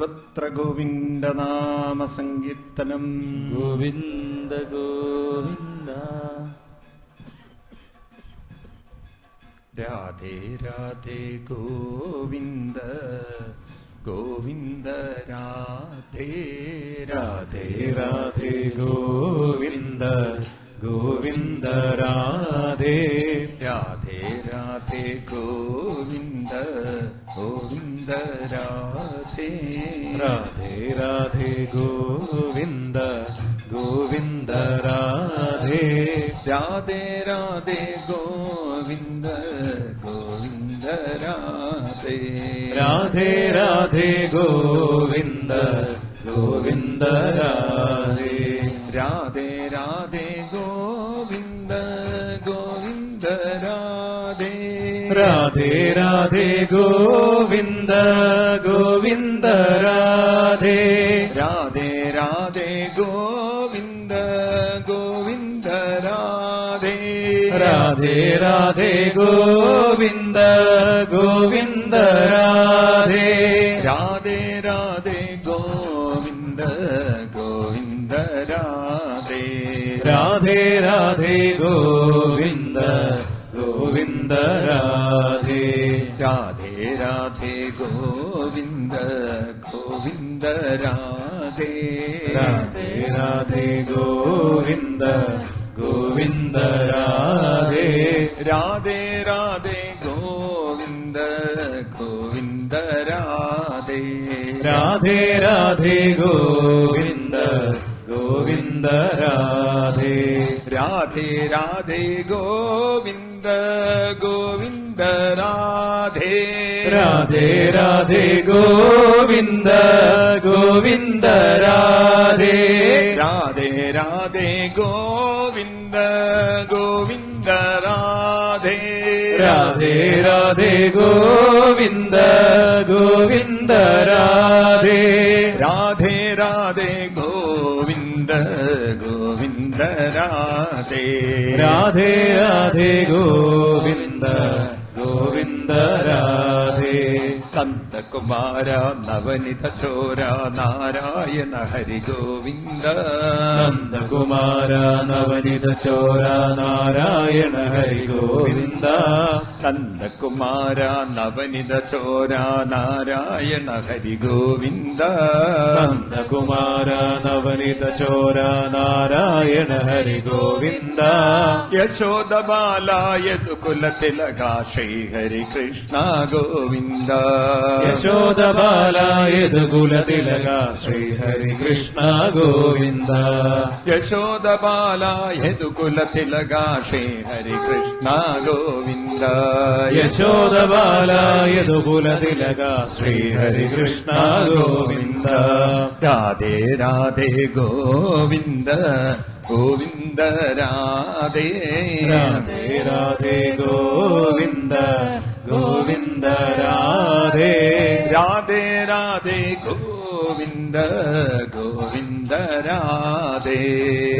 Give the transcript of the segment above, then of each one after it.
സർവത്ര ഗോവിന്ദനാമസങ്കീർത്തനം ഗോവിന്ദ ഗോവിന്ദ. രാധേ രാധേ ഗോവിന്ദ ഗോവിന്ദ രാധേ രാധേ രാധേ ഗോവിന്ദ ഗോവിന്ദ രാധേ രാധേ രാധേ ഗോവിന്ദ ഗോവിന്ദ രാധേ. രാധേ രാധേ ഗോവിന്ദ ഗോവിന്ദ രാധേ. രാധേ രാധേ ഗോവിന്ദ ഗോവിന്ദ രാധേ. രാധേ രാധേ ഗോവിന്ദ രാധേ രാധേ ഗോവിന്ദ ഗോവിന്ദ രാധേ. രാധേ രാധേ ഗോവിന്ദ ഗോവിന്ദ രാധേ. രാധേ രാധേ ഗോവിന്ദ ഗോവിന്ദ രാധേ. രാധേ രാധേ ഗോവിന്ദ ഗോവിന്ദ രാധേ. രാധേ രാധേ ഗോവിന്ദ ഗോവിന്ദ ഗോവിന്ദ ഗോവിന്ദ രാധേ. രാധേ രാധേ ഗോവിന്ദ ഗോവിന്ദ രാധേ. രാധേ രാധേ ഗോവിന്ദ ഗോവിന്ദ രാധേ. രാധേ രാധേ ഗോവിന്ദ ഗോവിന്ദ രാധേ. രാധേ രാധേ ഗോവിന്ദ രാധേ രാധേ ഗോവിന്ദ ഗോവിന്ദ രാധേ. രാധേ രാധേ ഗോവിന്ദ ഗോവിന്ദ രാധേ. രാധേ രാധേ ഗോവിന്ദ ഗോവിന്ദ രാധേ. രാധേ രാധേ ഗോവിന്ദ ഗോവിന്ദ രാധേ. രാധേ രാധേ ഗോവിന്ദ ഗോവിന്ദ നന്ദകുമാര നവനിത ചോര നാരായണ ഹരി ഗോവിന്ദ. നന്ദകുമാര നവനിത ചോര നാരായണ ഹരി ഗോവിന്ദ. നന്ദകുമാര നവനിത ചോര നാരായണ ഹരി ഗോവിന്ദ. നന്ദകുമാര കമലിതചോര നാരായണ ഹരി ഗോവിന്ദ. യശോദബാലായതു കുലതിലക ശ്രീഹരി കൃഷ്ണ ഗോവിന്ദ. യശോദബാലായതു കുലതിലക ശ്രീഹരി കൃഷ്ണ ഗോവിന്ദ. യശോദബാലായതു കുലതിലക ശ്രീഹരി കൃഷ്ണ ഗോവിന്ദ. യശോദബാലായതു കുലതിലക ശ്രീഹരി കൃഷ്ണ ഗോവിന്ദ. രാധേ രാധേ ഗോവിന്ദ ഗോവിന്ദ രാധേ. രാധേ രാധേ ഗോവിന്ദ ഗോവിന്ദ രാധേ. രാധേ രാധേ ഗോവിന്ദ ഗോവിന്ദ രാധേ.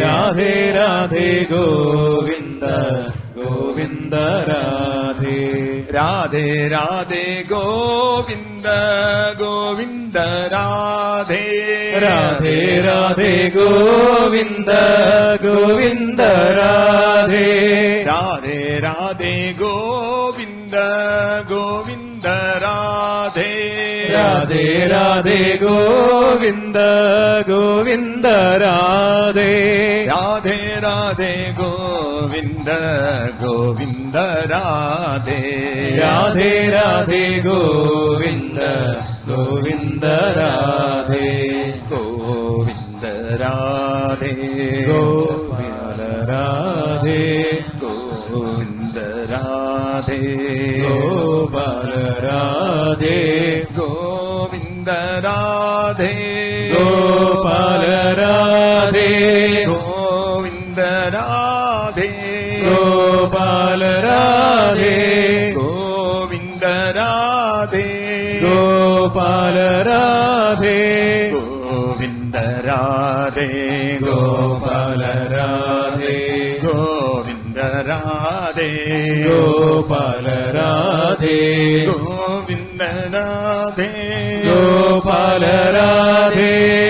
രാധേ രാധേ ഗോവിന്ദ ഗോവിന്ദ രാധേ. രാധേ രാധേ ഗോവിന്ദ ഗോവിന്ദ രാധേ. രാധേ രാധേ ഗോവിന്ദ ഗോവിന്ദ രാധേ. രാധേ രാധേ ഗോവിന്ദ ഗോവിന്ദ രാധേ. രാധേ രാധേ ഗോവിന്ദ ഗോവിന്ദ രാധേ രാധേ രാധേ ഗോവിന്ദ ഗോവിന്ദ രാധേ. രാധേ രാധേ ഗോവിന്ദ ഗോവിന്ദ രാധേ. ഗോവിന്ദ രാധേ. ഗോപാല രാധേ. ഗോവിന്ദ രാധേ. ഗോപാല രാധേ. ഗോവിന്ദ രാധേ. ഗോപാലരാധേ. ഗോവിന്ദരാധേ. ഗോപാലരാധേ. ഗോവിന്ദരാധേ. ഗോപാലരാധേ. ഗോവിന്ദരാധേ. ഗോപാലരാധേ. ഗോവിന്ദരാധേ. ഗോപാലരാധേ.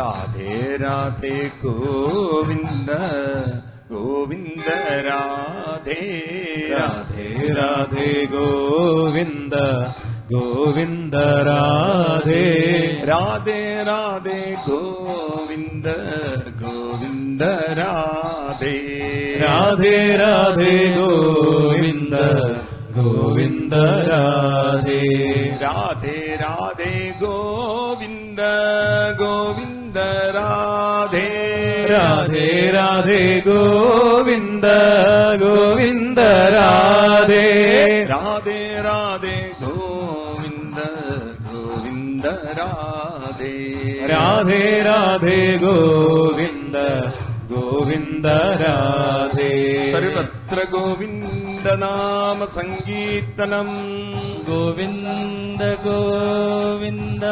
രാധേ രാധേ ഗോവിന്ദ ഗോവിന്ദ രാധേ രാധേ രാധേ ഗോവിന്ദ ഗോവിന്ദ രാധേ. രാധേ രാധേ ഗോവിന്ദ ഗോവിന്ദ രാധേ. രാധേ രാധേ ഗോവിന്ദ ഗോവിന്ദ രാധേ. രാധേ രാധേ ഗോവിന്ദ ഗോവിന്ദ രാധേ. രാധേ രാധേ ഗോവിന്ദ ഗോവിന്ദ രാധേ. രാധേ രാധേ ഗോവിന്ദ ഗോവിന്ദ രാധേ. സർവത്ര ഗോവിന്ദ നാമ സങ്കീർത്തനം. ഗോവിന്ദ ഗോവിന്ദ.